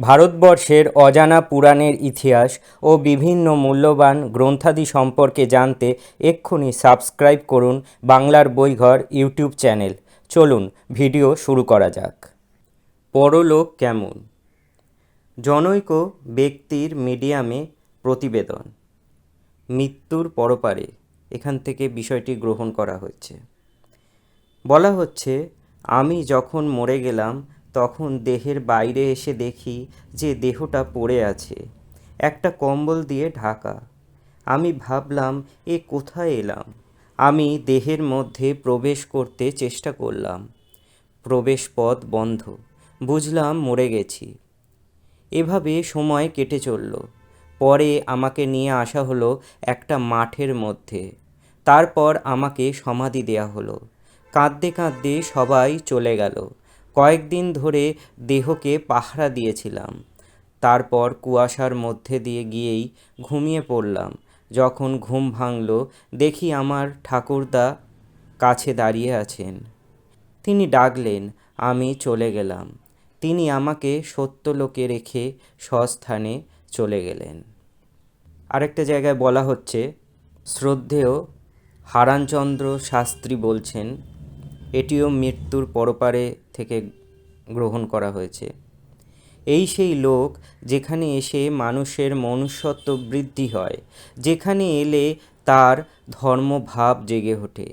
ভারতবর্ষের অজানা পুরাণের ইতিহাস ও বিভিন্ন মূল্যবান গ্রন্থাদি সম্পর্কে জানতে এক্ষুনি সাবস্ক্রাইব করুন বাংলার বইঘর ইউটিউব চ্যানেল। চলুন, ভিডিও শুরু করা যাক। পরলোক কেমন? জনৈক ব্যক্তির মিডিয়ামে প্রতিবেদন। মৃত্যুর পরপারে এখান থেকে বিষয়টি গ্রহণ করা হচ্ছে বলা হচ্ছে, আমি যখন মরে গেলাম তখন দেহের বাইরে এসে দেখি যে দেহটা পড়ে আছে। একটা কম্বল দিয়ে ঢাকা। আমি ভাবলাম, এ কোথায় এলাম? আমি দেহের মধ্যে প্রবেশ করতে চেষ্টা করলাম। প্রবেশ পথ বন্ধ। বুঝলাম মরে গেছি। এভাবে সময় কেটে চলল। পরে আমাকে নিয়ে আসা হলো একটা মাঠের মধ্যে। তারপর আমাকে সমাধি দেয়া হলো। কাঁদতে কাঁদতে সবাই চলে গেল। কয়েকদিন ধরে দেহকে পাহারা দিয়েছিলাম। তারপর কুয়াশার মধ্যে দিয়ে গিয়েই ঘুমিয়ে পড়লাম। যখন ঘুম ভাঙল, দেখি আমার ঠাকুরদা কাছে দাঁড়িয়ে আছেন। তিনি ডাকলেন, আমি চলে গেলাম। তিনি আমাকে সত্যলোকে রেখে স্বস্থানে চলে গেলেন। আরেকটা জায়গায় বলা হচ্ছে, শ্রদ্ধেয় হারানচন্দ্র শাস্ত্রী বলছেন এটিও মৃত্যুর পরপারে থেকে গ্রহণ করা হয়েছে। এই সেই লোক যেখানে এসে মানুষের মনুষ্যত্ব বৃদ্ধি হয়, যেখানে এলে তার ধর্মভাব জেগে ওঠে,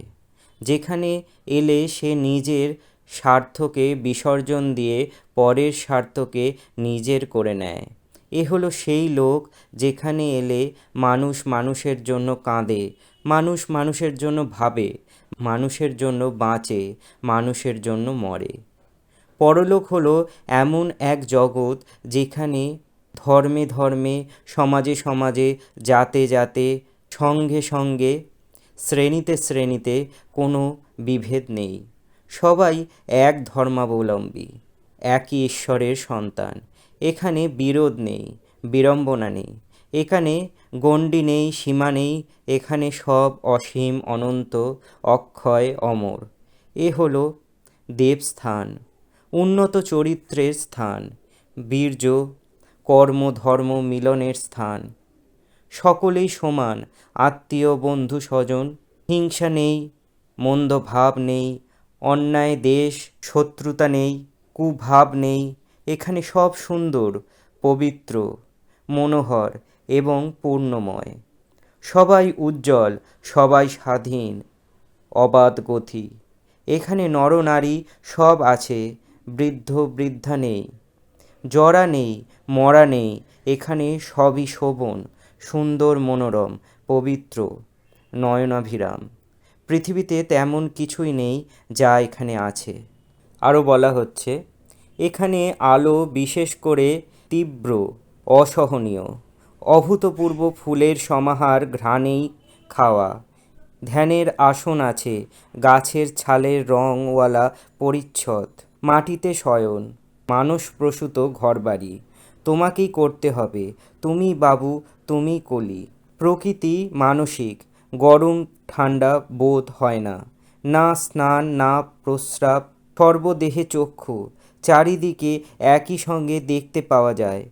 যেখানে এলে সে নিজের স্বার্থকে বিসর্জন দিয়ে পরের স্বার্থকে নিজের করে নেয়। এ হলো সেই লোক যেখানে এলে মানুষ মানুষের জন্য কাঁদে, মানুষ মানুষের জন্য ভাবে, মানুষের জন্য বাঁচে, মানুষের জন্য মরে। পরলোক হলো এমন এক জগৎ যেখানে ধর্মে ধর্মে, সমাজে সমাজে, জাতে জাতে, সঙ্গে সঙ্গে, শ্রেণীতে শ্রেণীতে কোনো বিভেদ নেই। সবাই এক ধর্মাবলম্বী, একই ঈশ্বরের সন্তান। এখানে বিরোধ নেই, বিড়ম্বনা নেই। এখানে গণ্ডি নেই, সীমা নেই, এখানে সব অসীম, অনন্ত, অক্ষয়, অমর। এ হল দেবস্থান, উন্নত চরিত্রের স্থান, বীর্য, কর্ম, ধর্ম, মিলনের স্থান। সকলেই সমান, আত্মীয়, বন্ধু, স্বজন, হিংসা নেই মন্দ ভাব নেই, অন্যায়, দেশ, শত্রুতা নেই, কুভাব নেই এখানে সব সুন্দর, পবিত্র, মনোহর এবং পূর্ণময়। সবাই উজ্জ্বল, সবাই স্বাধীন, অবাধ গতি। এখানে নরনারী সব আছে, বৃদ্ধ বৃদ্ধা নেই, জরা নেই, মরা নেই। এখানে সবই শোভন, সুন্দর মনোরম, পবিত্র, নয়নাভিরাম। পৃথিবীতে তেমন কিছুই নেই যা এখানে আছে। আরও বলা হচ্ছে এখানে আলো বিশেষ করে তীব্র, অসহনীয়। অভূতপূর্ব ফুলের সমাহার ঘ্রাণেই খাওয়া। ধ্যানের আসন আছে, গাছের ছালের রংওয়ালা পরিচ্ছদ, মাটিতে শয়ন, মানুষ প্রসূত ঘরবাড়ি। তোমাকেই করতে হবে, তুমি বাবু, তুমি কলি। প্রকৃতি মানসিক, গরম, ঠান্ডা বোধ হয় না। না স্নান, না প্রস্রাব, সর্বদেহে চক্ষু। চারিদিকে একই সঙ্গে দেখতে পাওয়া যায়।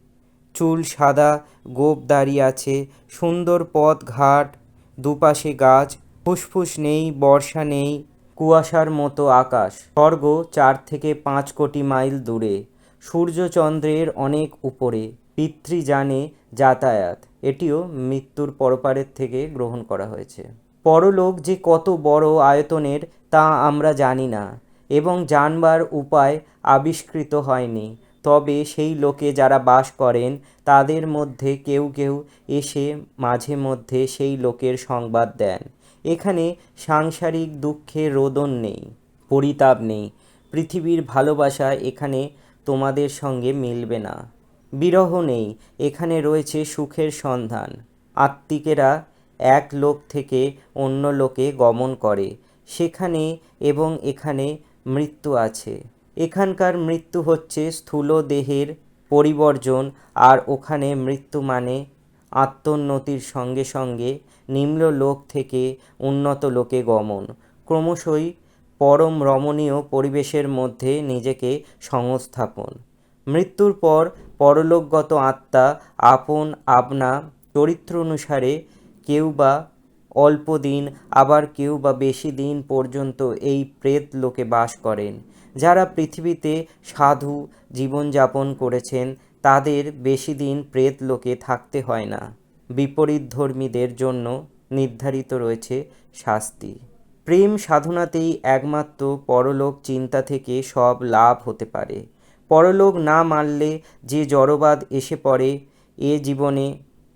চুল সাদা, গোপ দাঁড়িয়ে আছে, সুন্দর পথ ঘাট, দুপাশে গাছ, ফুসফুস নেই, বর্ষা নেই, কুয়াশার মতো আকাশ। স্বর্গ চার থেকে পাঁচ কোটি মাইল দূরে। সূর্যচন্দ্রের অনেক উপরে। পিতৃযানে যাতায়াত। এটিও মৃত্যুর পরপারের থেকে গ্রহণ করা হয়েছে। পরলোক যে কত বড় আয়তনের, তা আমরা জানি না। এবং জানবার উপায় আবিষ্কৃত হয়নি। তবে সেই লোকে যারা বাস করেন, তাদের মধ্যে কেউ কেউ এসে মাঝে মধ্যে সেই লোকের সংবাদ দেন। এখানে সাংসারিক দুঃখে রোদন নেই, পরিতাপ নেই। পৃথিবীর ভালোবাসা এখানে তোমাদের সঙ্গে মিলবে না। বিরহ নেই, এখানে রয়েছে সুখের সন্ধান। আত্মিকেরা এক লোক থেকে অন্য লোকে গমন করে। সেখানে এবং এখানে মৃত্যু আছে। এখানকার মৃত্যু হচ্ছে স্থূল দেহের পরিবর্জন, আর ওখানে মৃত্যু মানে আত্মোন্নতির সঙ্গে সঙ্গে নিম্ন লোক থেকে উন্নত লোকে গমন। ক্রমশই পরম রমণীয় পরিবেশের মধ্যে নিজেকে সংস্থাপন। মৃত্যুর পর পরলোকগত আত্মা, আপন আপনা চরিত্র অনুসারে কেউ বা অল্প দিন, আবার কেউ বা বেশি দিন পর্যন্ত এই প্রেত লোকে বাস করেন। যারা পৃথিবীতে সাধু জীবনযাপন করেছেন, তাদের বেশি দিন প্রেত লোকে থাকতে হয় না। বিপরীত ধর্মীদের জন্য নির্ধারিত রয়েছে শাস্তি। প্রেম সাধনাতেই একমাত্র পরলোক চিন্তা থেকে সব লাভ হতে পারে। পরলোক না মানলে যে জড়বাদ এসে পড়ে, এ জীবনে,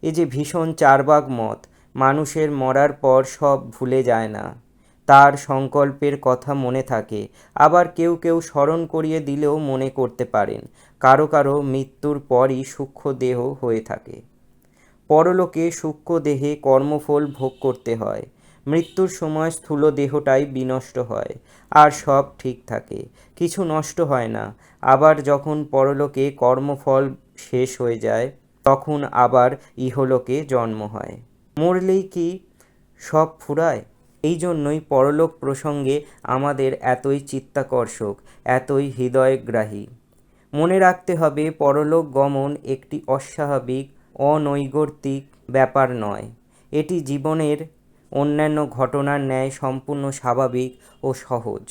এ যে ভীষণ চারবাগ মত মানুষের মরার পর সব ভুলে যায় না। তার সংকল্পের কথা মনে থাকে, আবার কেউ কেউ স্মরণ করিয়ে দিলেও মনে করতে পারেন, কারও কারও মৃত্যুর পরই সূক্ষ্ম দেহ হয়ে থাকে। পরলোকে সূক্ষ্ম দেহে কর্মফল ভোগ করতে হয়, মৃত্যুর সময় স্থূল দেহটাই বিনষ্ট হয়, আর সব ঠিক থাকে, কিছু নষ্ট হয় না, আবার যখন পরলোকে কর্মফল শেষ হয়ে যায়, তখন আবার ইহলোকে জন্ম হয়। মরলেই কি সব ফুরায়? এই জন্যই পরলোক প্রসঙ্গে আমাদের এতই চিত্তাকর্ষক, এতই হৃদয়গ্রাহী। মনে রাখতে হবে, পরলোক গমন একটি অস্বাভাবিক, অনৈগর্তিক ব্যাপার নয়। এটি জীবনের অন্যান্য ঘটনার ন্যায় সম্পূর্ণ স্বাভাবিক ও সহজ।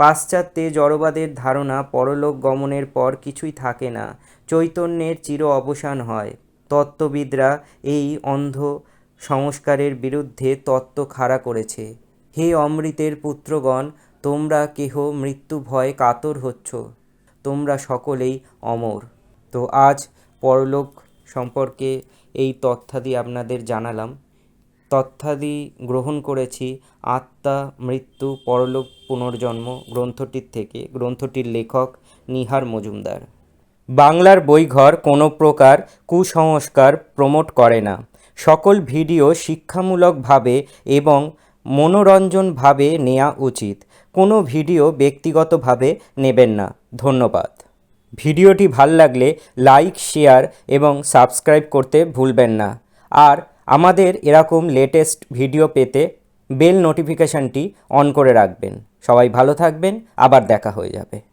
পাশ্চাত্যে জড়বাদের ধারণা পরলোক গমনের পর কিছুই থাকে না, চৈতন্যের চির অবসান হয়। তত্ত্ববিদরা এই অন্ধ সংস্কারের বিরুদ্ধে তত্ত্ব খাড়া করেছে। হে অমৃতের পুত্রগণ, তোমরা কেহ মৃত্যু ভয়ে কাতর হচ্ছ? তোমরা সকলেই অমর। তো আজ পরলোক সম্পর্কে এই তথ্যাদি আপনাদের জানালাম। তথ্যাদি গ্রহণ করেছি আত্মা, মৃত্যু, পরলোক, পুনর্জন্ম গ্রন্থটির থেকে। গ্রন্থটির লেখক নিহার মজুমদার। বাংলার বইঘর কোনো প্রকার কুসংস্কার প্রমোট করে না। সকল ভিডিও শিক্ষামূলকভাবে এবং মনোরঞ্জনভাবে নেওয়া উচিত। কোনো ভিডিও ব্যক্তিগতভাবে নেবেন না। ধন্যবাদ। ভিডিওটি ভালো লাগলে লাইক, শেয়ার এবং সাবস্ক্রাইব করতে ভুলবেন না। আর আমাদের এরকম লেটেস্ট ভিডিও পেতে বেল নোটিফিকেশানটি অন করে রাখবেন। সবাই ভালো থাকবেন। আবার দেখা হয়ে যাবে।